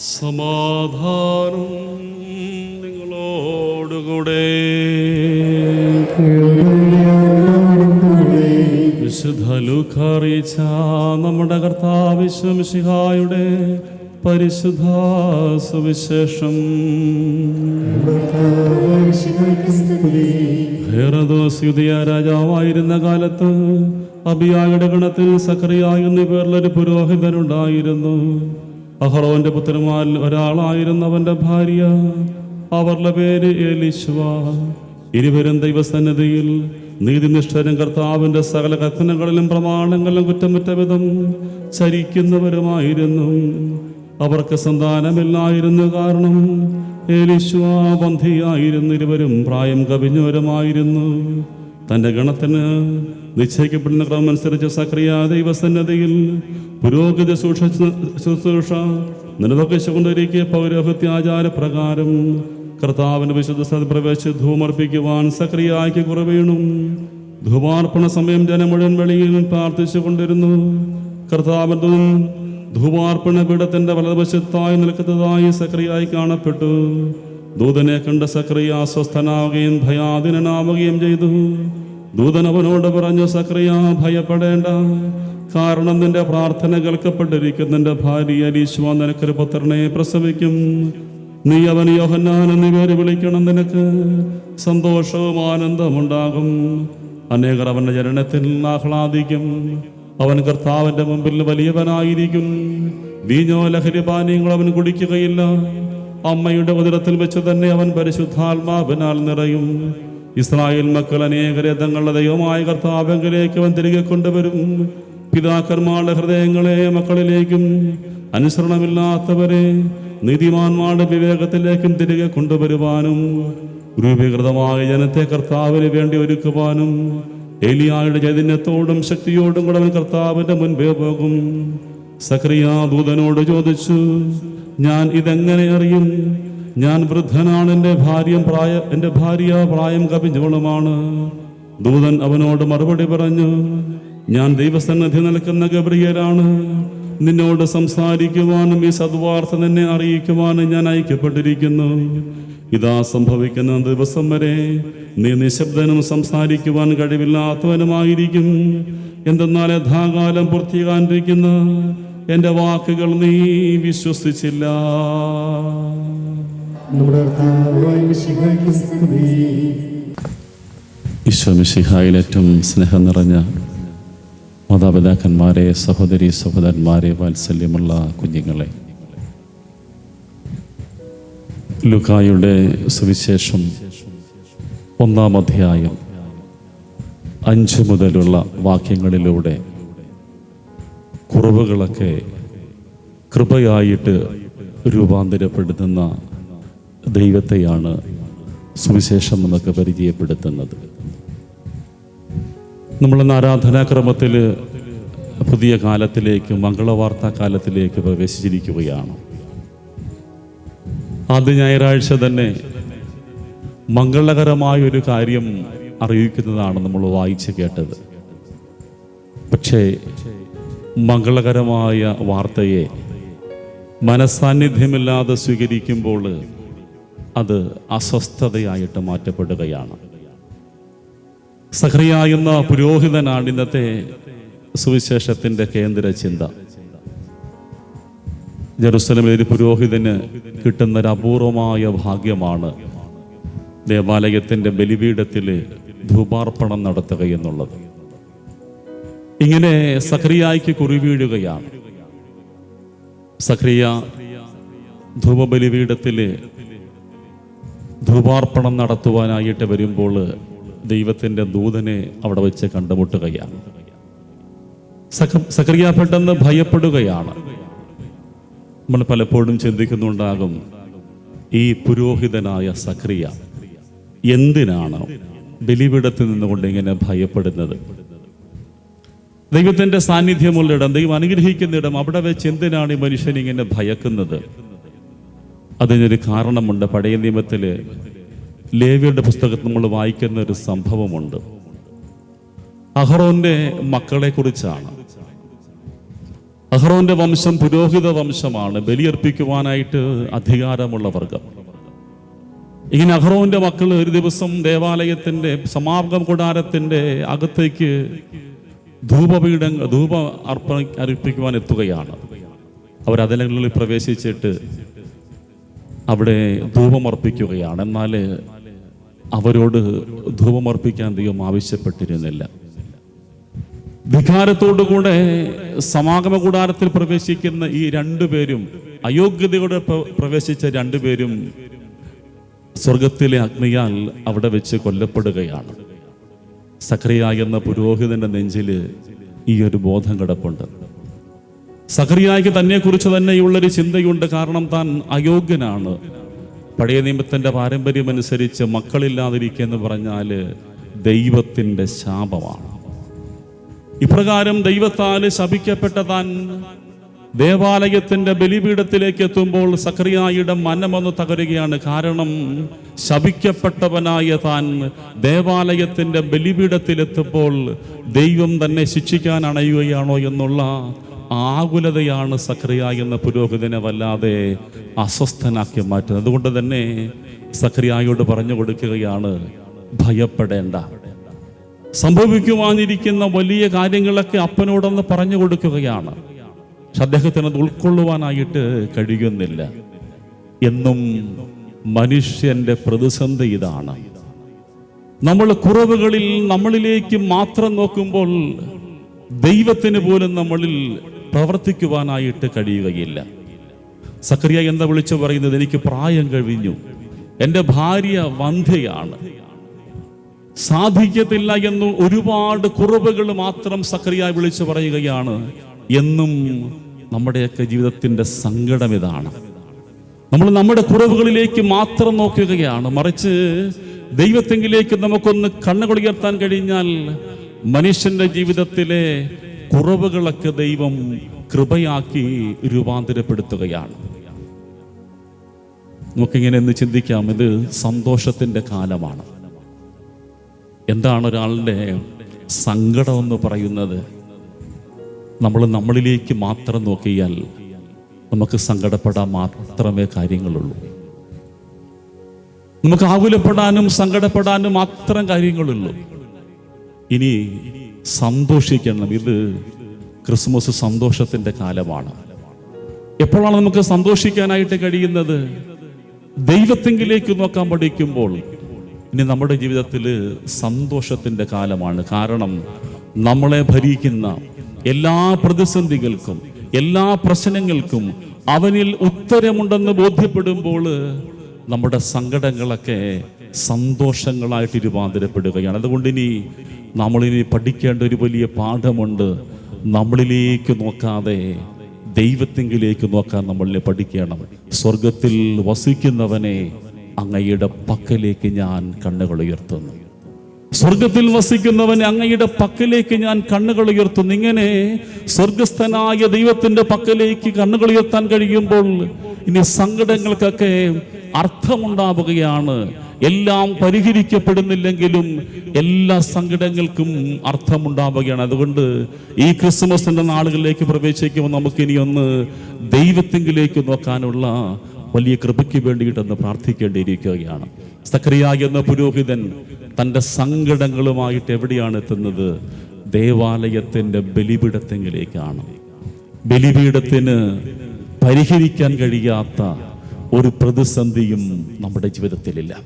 സമാധാനം നിങ്ങളോടുകൂടെ. വിശുദ്ധ ലൂക്കാറിയിച്ച നമ്മുടെ കർത്താവിശ്വമിഷിഹായുടെ പരിശുദ്ധ സുവിശേഷം. ഹേറദോസ് യുദിയ രാജാവായിരുന്ന കാലത്ത് അബിയായുടെ ഗണത്തിൽ സക്രിയ എന്നീ പേരിലൊരു പുരോഹിതനുണ്ടായിരുന്നു. അഹറോന്റെ പുത്രന്മാരിൽ ഒരാളായിരുന്നവന്റെ ഭാര്യ. അവരുടെ പേര് എലിശ്വ ഇരുവരും ദൈവസന്നിധിയിൽ നീതിനിഷ്ഠരും കർത്താവിന്റെ സകല കഥനങ്ങളിലും പ്രമാണങ്ങളിലും കുറ്റമറ്റ വിധം ചരിക്കുന്നവരുമായിരുന്നു. അവർക്ക് സന്താനമില്ലായിരുന്നു കാരണം ഏലിശ്വ ബന്ധിയായിരുന്നു ഇരുവരും പ്രായം കവിഞ്ഞവരുമായിരുന്നു. തന്റെ ഗണത്തിന് നിശ്ചയിക്കപ്പെടുന്ന ക്രമമനുസരിച്ച് സക്രിയ ദൈവസന്നദ്ധയിൽ പുരോഗതി ശുശ്രൂഷ പൗരോഹത്യ ആചാര പ്രകാരം കർത്താവിന് വിശുദ്ധ സ്ഥലത്ത് പ്രവേശിച്ച് ധൂമർപ്പിക്കുവാൻ സക്രിയാക്കി കുറവീണു. ധൂമാർപ്പണ സമയം ജനം മുഴുവൻ വെളിയിൽ പ്രാർത്ഥിച്ചു കൊണ്ടിരുന്നു. കർത്താവിനും ധൂമാർപ്പണ പീഠത്തിന്റെ വലതുവശത്തായി നിൽക്കുന്നതായി സക്രിയായി കാണപ്പെട്ടു. ദൂതനെ കണ്ട സക്രിയ അസ്വസ്ഥനാവുകയും ഭയാധീനനാവുകയും ചെയ്തു. ദൂതൻ അവനോട് പറഞ്ഞു സക്രിയ ഭയപ്പെടേണ്ട. കാരണം നിന്റെ പ്രാർത്ഥന കേൾക്കപ്പെട്ടിരിക്കും നിന്റെ ഭാര്യ അലീശ്വ നിനക്കൊരു പുത്രനെ പ്രസവിക്കും. നീ അവൻ യോഹന്നാൻ എന്നീ പേര് വിളിക്കണം. നിനക്ക് സന്തോഷവും ആനന്ദമുണ്ടാകും. അനേകർ അവന്റെ ജനനത്തിൽ ആഹ്ലാദിക്കും. അവൻ കർത്താവിന്റെ മുമ്പിൽ വലിയവനായിരിക്കും. വീഞ്ഞോ ലഹരി പാനീയങ്ങൾ അവൻ കുടിക്കുകയില്ല. അമ്മയുടെ ഉദരത്തിൽ വെച്ച് തന്നെ അവൻ പരിശുദ്ധാത്മാവിനാൽ നിറയും. ഇസ്രായേൽ മക്കൾ അനേകരെ തങ്ങളുടെ ദൈവമായ കർത്താവെങ്കിലേക്ക് അവൻ തിരികെ കൊണ്ടുവരും. പിതാക്കന്മാരുടെ ഹൃദയങ്ങളെ മക്കളിലേക്കും അനുസരണമില്ലാത്തവരെ നീതിമാന്മാരുടെ വിവേകത്തിലേക്കും തിരികെ കൊണ്ടുവരുവാനും രൂപീകൃതമായ ജനത്തെ കർത്താവിന് വേണ്ടി ഒരുക്കുവാനും എലിയായുടെ ചൈതന്യത്തോടും ശക്തിയോടും കൂടെ അവൻ കർത്താവിന്റെ മുൻപേ പോകും. സക്രിയ ദൂതനോട് ചോദിച്ചു ഞാൻ ഇതെങ്ങനെ അറിയും? ഞാൻ വൃദ്ധനാണ് എന്റെ ഭാര്യ പ്രായ എന്റെ ഭാര്യ പ്രായം കവിഞ്ഞവളുമാണ്. ദൂതൻ അവനോട് മറുപടി പറഞ്ഞു ഞാൻ ദൈവസന്നിധി നിൽക്കുന്ന ഗബ്രിയലാണ്. നിന്നോട് സംസാരിക്കുവാനും ഈ സദ്വാർത്ത നിന്നെ അറിയിക്കുവാനും ഞാൻ അയക്കപ്പെട്ടിരിക്കുന്നു. ഇതാ സംഭവിക്കുന്ന ദിവസം വരെ നീ നിശബ്ദനും സംസാരിക്കുവാൻ കഴിവില്ലാത്തവനുമായിരിക്കും. എന്തെന്നാൽ യഥാകാലം പൂർത്തിയാകാനിരിക്കുന്ന എന്റെ വാക്കുകൾ നീ വിശ്വസിച്ചില്ല. ഈശോ മിശിഹായിൽ ഏറ്റവും സ്നേഹം നിറഞ്ഞ മാതാപിതാക്കന്മാരെ സഹോദരി സഹോദരന്മാരെ വാത്സല്യമുള്ള കുഞ്ഞുങ്ങളെ. ലുക്കായുടെ സുവിശേഷം ഒന്നാം അധ്യായം അഞ്ച് മുതലുള്ള വാക്യങ്ങളിലൂടെ കുറവുകളൊക്കെ കൃപയായിട്ട് രൂപാന്തരപ്പെടുത്തുന്ന ദൈവത്തെയാണ് സുവിശേഷം നമുക്ക് പരിചയപ്പെടുത്തുന്നത്. നമ്മളിന്ന് ആരാധനാക്രമത്തിൽ പുതിയ കാലത്തിലേക്ക് മംഗളവാർത്താ കാലത്തിലേക്ക് പ്രവേശിച്ചിരിക്കുകയാണ്. ആദ്യ ഞായറാഴ്ച തന്നെ മംഗളകരമായ ഒരു കാര്യം അറിയിക്കുന്നതാണ് നമ്മൾ വായിച്ച് കേട്ടത്. പക്ഷേ മംഗളകരമായ വാർത്തയെ മനസാന്നിധ്യമില്ലാതെ സ്വീകരിക്കുമ്പോൾ അത് അസ്വസ്ഥതയായിട്ട് മാറ്റപ്പെടുകയാണ്. സഹറിയ എന്ന പുരോഹിതനാണ് ഇന്നത്തെ സുവിശേഷത്തിന്റെ കേന്ദ്ര ചിന്ത ജെറുസലമിൽ ഒരു പുരോഹിതന് കിട്ടുന്ന ഒരു അപൂർവമായ ഭാഗ്യമാണ് ദേവാലയത്തിന്റെ ബലിപീഠത്തിൽ ധൂപാർപ്പണം നടത്തുക എന്നുള്ളത്. ഇങ്ങനെ സഹ്രിയായിക്ക് കുറിവീഴുകയാണ്. സഖറിയ ധൂപബലിപീഠത്തിൽ ധൂപാർപ്പണം നടത്തുവാനായിട്ട് വരുമ്പോൾ ദൈവത്തിന്റെ ദൂതനെ അവിടെ വെച്ച് കണ്ടുമുട്ടുകയാണ്. സക്രിയ പെട്ടെന്ന് ഭയപ്പെടുകയാണ്. നമ്മൾ പലപ്പോഴും ചിന്തിക്കുന്നുണ്ടാകും ഈ പുരോഹിതനായ സക്രിയ എന്തിനാണ് ബലിപീഠത്തിൽ നിന്നുകൊണ്ട് ഇങ്ങനെ ഭയപ്പെടുന്നത്? ദൈവത്തിന്റെ സാന്നിധ്യമുള്ളിടം ദൈവം അനുഗ്രഹിക്കുന്നിടം അവിടെ വെച്ച് എന്തിനാണ് ഈ മനുഷ്യൻ ഇങ്ങനെ ഭയക്കുന്നത്? അതിനൊരു കാരണമുണ്ട്. പഴയ നിയമത്തിൽ ലേവിയുടെ പുസ്തകത്തിൽ നമ്മൾ വായിക്കുന്ന ഒരു സംഭവമുണ്ട്. അഹ്റോന്റെ മക്കളെ കുറിച്ചാണ്. അഹ്റോന്റെ വംശം പുരോഹിത വംശമാണ്. ബലിയർപ്പിക്കുവാനായിട്ട് അധികാരമുള്ള വർഗം. ഇങ്ങനെ അഹ്റോന്റെ മക്കൾ ഒരു ദിവസം ദേവാലയത്തിന്റെ സമാപകം കൂടാരത്തിന്റെ അകത്തേക്ക് ധൂപപീഠ ധൂപ അർപ്പ അർപ്പിക്കുവാൻ എത്തുകയാണ്. അവർ അതിലങ്ങളിൽ പ്രവേശിച്ചിട്ട് അവിടെ ധൂപമർപ്പിക്കുകയാണ് എന്നാൽ അവരോട് ധൂപമർപ്പിക്കാൻ ദൈവം ആവശ്യപ്പെട്ടിരുന്നില്ല. വികാരത്തോടുകൂടെ സമാഗമ കൂടാരത്തിൽ പ്രവേശിക്കുന്ന ഈ രണ്ടുപേരും അയോഗ്യതയോടെ പ്രവേശിച്ച രണ്ടുപേരും സ്വർഗത്തിലെ അഗ്നിയാൽ അവിടെ വെച്ച് കൊല്ലപ്പെടുകയാണ്. സക്രിയ എന്ന പുരോഹിതന്റെ നെഞ്ചിൽ ഈ ഒരു ബോധം കിടപ്പുണ്ട്. സഖറിയായ്ക്ക് തന്നെക്കുറിച്ച് തന്നെയുള്ളൊരു ചിന്തയുണ്ട്. കാരണം താൻ അയോഗ്യനാണ്. പഴയ നിയമത്തിന്റെ പാരമ്പര്യമനുസരിച്ച് മക്കളില്ലാതിരിക്കുക എന്ന് പറഞ്ഞാൽ ദൈവത്തിന്റെ ശാപമാണ്. ഇപ്രകാരം ദൈവത്താൽ ശപിക്കപ്പെട്ട താൻ ദേവാലയത്തിന്റെ ബലിപീഠത്തിലേക്ക് എത്തുമ്പോൾ സക്രിയായുടെ മനമൊന്ന് തകരുകയാണ്. കാരണം ശപിക്കപ്പെട്ടവനായ താൻ ദേവാലയത്തിന്റെ ബലിപീഠത്തിലെത്തുമ്പോൾ ദൈവം തന്നെ ശിക്ഷിക്കാൻ അണയുകയാണോ എന്നുള്ള ആകുലതയാണ് സക്രിയ എന്ന പുരോഹിതനെ വല്ലാതെ അസ്വസ്ഥനാക്കി മാറ്റുന്നത്. അതുകൊണ്ട് തന്നെ സക്രിയായോട് പറഞ്ഞു കൊടുക്കുകയാണ് ഭയപ്പെടേണ്ട. സംഭവിക്കുവാനിരിക്കുന്ന വലിയ കാര്യങ്ങളൊക്കെ അപ്പനോടൊന്ന് പറഞ്ഞു കൊടുക്കുകയാണ്. പക്ഷെ അദ്ദേഹത്തിന് അത് ഉൾക്കൊള്ളുവാനായിട്ട് കഴിയുന്നില്ല. എന്നും മനുഷ്യന്റെ പ്രതിസന്ധി ഇതാണ്. നമ്മൾ കുറവുകളിൽ നമ്മളിലേക്ക് മാത്രം നോക്കുമ്പോൾ ദൈവത്തിന് പോലും നമ്മളിൽ പ്രവർത്തിക്കുവാനായിട്ട് കഴിയുകയില്ല. സക്രിയ എന്താ വിളിച്ചു പറയുന്നത്? എനിക്ക് പ്രായം കഴിഞ്ഞു. എന്റെ ഭാര്യ വന്ധ്യയാണ്. സാധിക്കത്തില്ല എന്ന് ഒരുപാട് കുറവുകൾ മാത്രം സക്രിയ വിളിച്ചു പറയുകയാണ്. എന്നും നമ്മുടെയൊക്കെ ജീവിതത്തിന്റെ സങ്കടം ഇതാണ്. നമ്മൾ നമ്മുടെ കുറവുകളിലേക്ക് മാത്രം നോക്കുകയാണ്. മറിച്ച് ദൈവത്തെങ്കിലേക്ക് നമുക്കൊന്ന് കണ്ണുകൊളിയർത്താൻ കഴിഞ്ഞാൽ മനുഷ്യന്റെ ജീവിതത്തിലെ കുറവുകളൊക്കെ ദൈവം കൃപയാക്കി രൂപാന്തരപ്പെടുത്തുകയാണ്. നമുക്കിങ്ങനെ ഒന്ന് ചിന്തിക്കാം ഇത് സന്തോഷത്തിന്റെ കാലമാണ്. എന്താണ് ഒരാളുടെ സങ്കടം എന്ന് പറയുന്നത്? നമ്മൾ നമ്മളിലേക്ക് മാത്രം നോക്കിയാൽ നമുക്ക് സങ്കടപ്പെടാൻ മാത്രമേ കാര്യങ്ങളുള്ളൂ. നമുക്ക് ആകുലപ്പെടാനും സങ്കടപ്പെടാനും മാത്രം കാര്യങ്ങളുള്ളൂ. ഇനി സന്തോഷിക്കണം ഇത് ക്രിസ്മസ് സന്തോഷത്തിന്റെ കാലമാണ്. എപ്പോഴാണ് നമുക്ക് സന്തോഷിക്കാനായിട്ട് കഴിയുന്നത്? ദൈവത്തെങ്കിലേക്ക് നോക്കാൻ പഠിക്കുമ്പോൾ ഇനി നമ്മുടെ ജീവിതത്തിൽ സന്തോഷത്തിന്റെ കാലമാണ്. കാരണം നമ്മളെ ഭരിക്കുന്ന എല്ലാ പ്രതിസന്ധികൾക്കും എല്ലാ പ്രശ്നങ്ങൾക്കും അവനിൽ ഉത്തരമുണ്ടെന്ന് ബോധ്യപ്പെടുമ്പോൾ നമ്മുടെ സങ്കടങ്ങളൊക്കെ സന്തോഷങ്ങളായിട്ട് രൂപാന്തരപ്പെടുകയാണ്. അതുകൊണ്ട് ഇനി നമ്മളിനി പഠിക്കേണ്ട ഒരു വലിയ പാഠമുണ്ട്. നമ്മളിലേക്ക് നോക്കാതെ ദൈവത്തെങ്കിലേക്ക് നോക്കാൻ നമ്മളിനെ പഠിക്കണം. സ്വർഗത്തിൽ വസിക്കുന്നവനെ അങ്ങയുടെ പക്കലേക്ക് ഞാൻ കണ്ണുകൾ ഉയർത്തുന്നു. സ്വർഗത്തിൽ വസിക്കുന്നവൻ അങ്ങയുടെ പക്കലേക്ക് ഞാൻ കണ്ണുകൾ ഉയർത്തുന്നു. ഇങ്ങനെ സ്വർഗസ്ഥനായ ദൈവത്തിന്റെ പക്കലേക്ക് കണ്ണുകൾ ഉയർത്താൻ കഴിയുമ്പോൾ ഇനി സങ്കടങ്ങൾക്കൊക്കെ അർത്ഥമുണ്ടാവുകയാണ്. എല്ലാം പരിഹരിക്കപ്പെടുന്നില്ലെങ്കിലും എല്ലാ സങ്കടങ്ങൾക്കും അർത്ഥമുണ്ടാവുകയാണ്. അതുകൊണ്ട് ഈ ക്രിസ്മസിന്റെ നാളുകളിലേക്ക് പ്രവേശിക്കുമ്പോൾ നമുക്ക് ഇനി ഒന്ന് ദൈവത്തെങ്കിലേക്ക് നോക്കാനുള്ള വലിയ കൃപയ്ക്ക് വേണ്ടിയിട്ടൊന്ന് പ്രാർത്ഥിക്കേണ്ടിയിരിക്കുകയാണ്. സക്രിയ എന്ന പുരോഹിതൻ തന്റെ സങ്കടങ്ങളുമായിട്ട് എവിടെയാണ് എത്തുന്നത്? ദേവാലയത്തിന്റെ ബലിപീഠത്തെങ്കിലേക്കാണ്. ബലിപീഠത്തിന് പരിഹരിക്കാൻ കഴിയാത്ത ഒരു പ്രതിസന്ധിയും നമ്മുടെ ജീവിതത്തിലില്ല.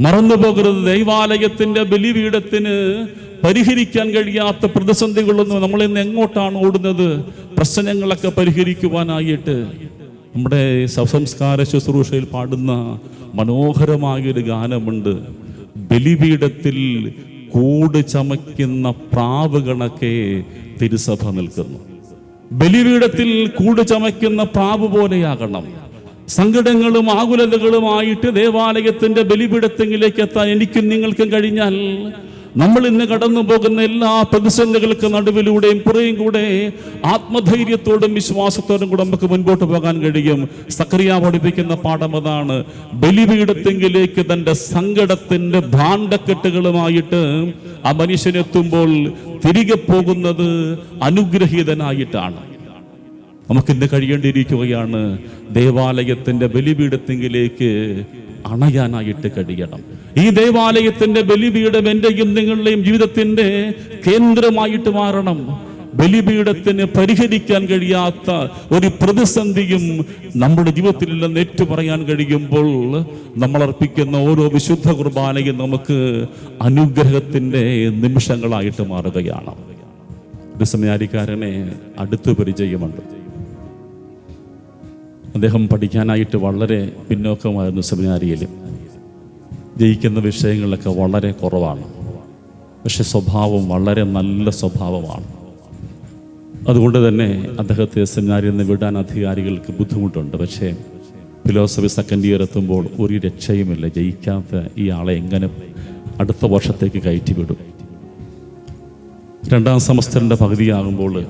മറന്നു പോകരുത് ദൈവാലയത്തിന്റെ ബലിപീഠത്തിന് പരിഹരിക്കാൻ കഴിയാത്ത പ്രതിസന്ധികളൊന്നും നമ്മൾ ഇന്ന് എങ്ങോട്ടാണ് ഓടുന്നത്? പ്രശ്നങ്ങളൊക്കെ പരിഹരിക്കുവാനായിട്ട്. നമ്മുടെ സംസ്കാര ശുശ്രൂഷയിൽ പാടുന്ന മനോഹരമായൊരു ഗാനമുണ്ട്. ബലിപീഠത്തിൽ കൂട് ചമയ്ക്കുന്ന പ്രാവ് കണക്കെ തിരുസഭ നിൽക്കുന്നു. ബലിപീഠത്തിൽ കൂട് ചമയ്ക്കുന്ന പ്രാവ് പോലെയാകണം. സങ്കടങ്ങളും ആകുലതകളുമായിട്ട് ദേവാലയത്തിന്റെ ബലിപീഠത്തെങ്കിലേക്ക് എത്താൻ എനിക്കും നിങ്ങൾക്കും കഴിഞ്ഞാൽ നമ്മൾ ഇന്ന് കടന്നു പോകുന്ന എല്ലാ പ്രതിസന്ധികൾക്ക് നടുവിലൂടെയും കുറേയും കൂടെ ആത്മധൈര്യത്തോടും വിശ്വാസത്തോടും കൂടെ നമുക്ക് മുൻപോട്ട് പോകാൻ കഴിയും. സക്രിയ പഠിപ്പിക്കുന്ന പാഠം അതാണ്. ബലിപീഠത്തെങ്കിലേക്ക് തന്റെ സങ്കടത്തിന്റെ ഭാണ്ഡക്കെട്ടുകളുമായിട്ട് ആ മനുഷ്യനെത്തുമ്പോൾ തിരികെ പോകുന്നത് അനുഗ്രഹീതനായിട്ടാണ്. നമുക്കിന്ന് കഴിയേണ്ടിയിരിക്കുകയാണ് ദേവാലയത്തിന്റെ ബലിപീഠത്തിങ്കിലേക്ക് അണയാനായിട്ട് കഴിയണം. ഈ ദേവാലയത്തിന്റെ ബലിപീഠം എന്റെയും നിങ്ങളുടെയും ജീവിതത്തിന്റെ കേന്ദ്രമായിട്ട് മാറണം. ബലിപീഠത്തിന് പരിഹരിക്കാൻ കഴിയാത്ത ഒരു പ്രതിസന്ധിയും നമ്മുടെ ജീവിതത്തിലില്ലെന്ന് ഏറ്റു പറയാൻ കഴിയുമ്പോൾ നമ്മൾ അർപ്പിക്കുന്ന ഓരോ വിശുദ്ധ കുർബാനയും നമുക്ക് അനുഗ്രഹത്തിന്റെ നിമിഷങ്ങളായിട്ട് മാറുകയാണ്. ഒരു സമയാരിക്കാരനെ അടുത്ത് പരിചയമുണ്ട്. അദ്ദേഹം പഠിക്കാനായിട്ട് വളരെ പിന്നോക്കമായിരുന്നു സെമിനാരിയിൽ. ജയിക്കുന്ന വിഷയങ്ങളിലൊക്കെ വളരെ കുറവാണ്. പക്ഷെ സ്വഭാവം വളരെ നല്ല സ്വഭാവമാണ്. അതുകൊണ്ട് തന്നെ അദ്ദേഹത്തെ സെമിനാരിൽ നിന്ന് വിടാൻ അധികാരികൾക്ക് ബുദ്ധിമുട്ടുണ്ട്. പക്ഷേ ഫിലോസഫി സെക്കൻഡ് ഇയർ എത്തുമ്പോൾ ഒരു രക്ഷയുമില്ല. ജയിക്കാത്ത ഈ ആളെ എങ്ങനെ അടുത്ത വർഷത്തേക്ക് കയറ്റി വിടും രണ്ടാം സെമസ്റ്ററിന്റെ പകുതിയാകുമ്പോൾ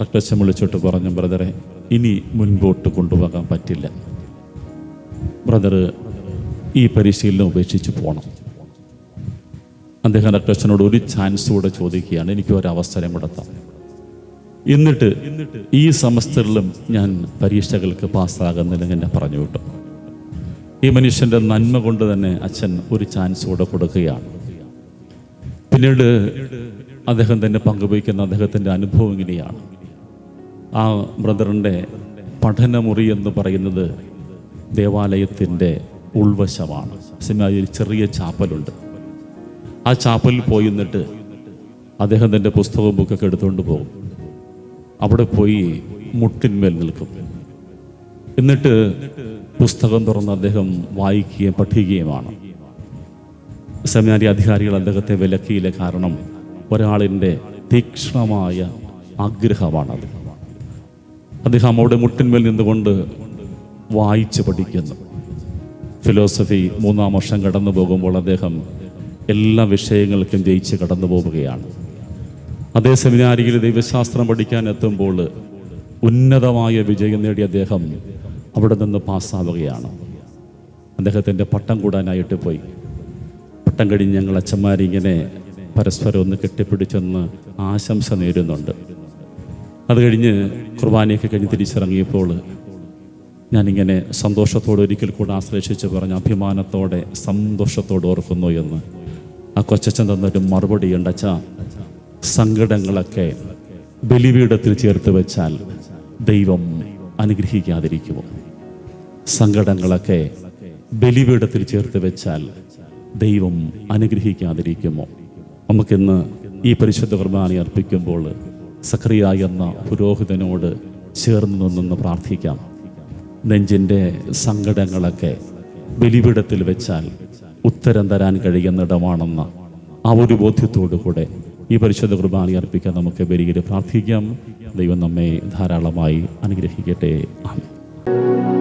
റക്ടച്ചൻ വിളിച്ചിട്ട് പറഞ്ഞു ബ്രദറെ ഇനി മുൻപോട്ട് കൊണ്ടുപോകാൻ പറ്റില്ല. ബ്രദർ ഈ പരിശീലനം ഉപേക്ഷിച്ച് പോകണം അദ്ദേഹം റക്ടച്ചനോട് ഒരു ചാൻസ് കൂടെ ചോദിക്കുകയാണ്. എനിക്ക് ഒരു അവസരം കൂടെ താ എന്നിട്ട് ഈ സെമസ്റ്ററിലും ഞാൻ പരീക്ഷകൾക്ക് പാസ്സാകുന്നില്ലെങ്കിൽ എന്നെ പറഞ്ഞു വിട്ടു. ഈ മനുഷ്യന്റെ നന്മ കൊണ്ട് തന്നെ അച്ഛൻ ഒരു ചാൻസ് കൂടെ കൊടുക്കുകയാണ്. പിന്നീട് അദ്ദേഹം തന്നെ പങ്കുവയ്ക്കുന്ന അദ്ദേഹത്തിന്റെ അനുഭവം ഇങ്ങനെയാണ്. ആ ബ്രദറിന്റെ പഠനമുറി എന്ന് പറയുന്നത് ദേവാലയത്തിന്റെ ഉൾവശമാണ്. സിനിമയിൽ ചെറിയ ചാപ്പലുണ്ട്. ആ ചാപ്പലിൽ പോയി നിന്നിട്ട് അദ്ദേഹം തന്റെ പുസ്തകവും ബുക്കൊക്കെ എടുത്തുകൊണ്ട് പോകും. അവിടെ പോയി മുട്ടിന്മേൽ നിൽക്കും. എന്നിട്ട് പുസ്തകം തുറന്ന് അദ്ദേഹം വായിക്കുകയും പഠിക്കുകയുമാണ്. സെമിനാരി അധികാരികൾ അദ്ദേഹത്തെ വിലക്കിയില്ല കാരണം ഒരാളിന്റെ തീക്ഷ്ണമായ ആഗ്രഹമാണത്. അദ്ദേഹം അവിടെ മുട്ടിന്മേൽ നിന്നുകൊണ്ട് വായിച്ച് പഠിക്കുന്നു. ഫിലോസഫി മൂന്നാം വർഷം കടന്നു പോകുമ്പോൾ അദ്ദേഹം എല്ലാ വിഷയങ്ങൾക്കും ജയിച്ച് കടന്നു പോവുകയാണ്. അതേ സെമിനാരിയിൽ ദൈവശാസ്ത്രം പഠിക്കാൻ എത്തുമ്പോൾ ഉന്നതമായ വിജയം നേടിയ അദ്ദേഹം അവിടെ നിന്ന് പാസ്സാവുകയാണ്. അദ്ദേഹത്തിന്റെ പട്ടം കൂടാനായിട്ട് പോയി. പട്ടം കഴിഞ്ഞ് ഞങ്ങൾ അച്ഛന്മാരിങ്ങനെ പരസ്പരം ഒന്ന് കെട്ടിപ്പിടിച്ചൊന്ന് ആശംസ നേരുന്നുണ്ട്. അത് കഴിഞ്ഞ് കുർബാനയൊക്കെ കഴിഞ്ഞ് തിരിച്ചിറങ്ങിയപ്പോൾ ഞാനിങ്ങനെ സന്തോഷത്തോടെ ഒരിക്കൽ കൂടെ ആശ്ലേഷിച്ച് പറഞ്ഞ അഭിമാനത്തോടെ സന്തോഷത്തോടെ ഓർക്കുന്നു എന്ന്. ആ കൊച്ചച്ഛൻ തന്നൊരു മറുപടി ഉണ്ടച്ച സങ്കടങ്ങളൊക്കെ ബലിപീഠത്തിൽ ചേർത്ത് വെച്ചാൽ ദൈവം അനുഗ്രഹിക്കാതിരിക്കുമോ? സങ്കടങ്ങളൊക്കെ ബലിപീഠത്തിൽ ചേർത്ത് വെച്ചാൽ ദൈവം അനുഗ്രഹിക്കാതിരിക്കുമോ? നമുക്കിന്ന് ഈ പരിശുദ്ധ കുർബാന അർപ്പിക്കുമ്പോൾ സക്രിയ എന്ന പുരോഹിതനോട് ചേർന്ന് നിന്നൊന്ന് പ്രാർത്ഥിക്കാം. നെഞ്ചിന്റെ സങ്കടങ്ങളൊക്കെ ബലിപിടത്തിൽ വെച്ചാൽ ഉത്തരം തരാൻ കഴിയുന്നിടമാണെന്ന ആ ഒരു ബോധ്യത്തോടു കൂടെ ഈ പരിശുദ്ധ കുർബാന അർപ്പിക്കാൻ നമുക്ക് ബലിയിൽ പ്രാർത്ഥിക്കാം. ദൈവം നമ്മെ ധാരാളമായി അനുഗ്രഹിക്കട്ടെ. ആമേൻ.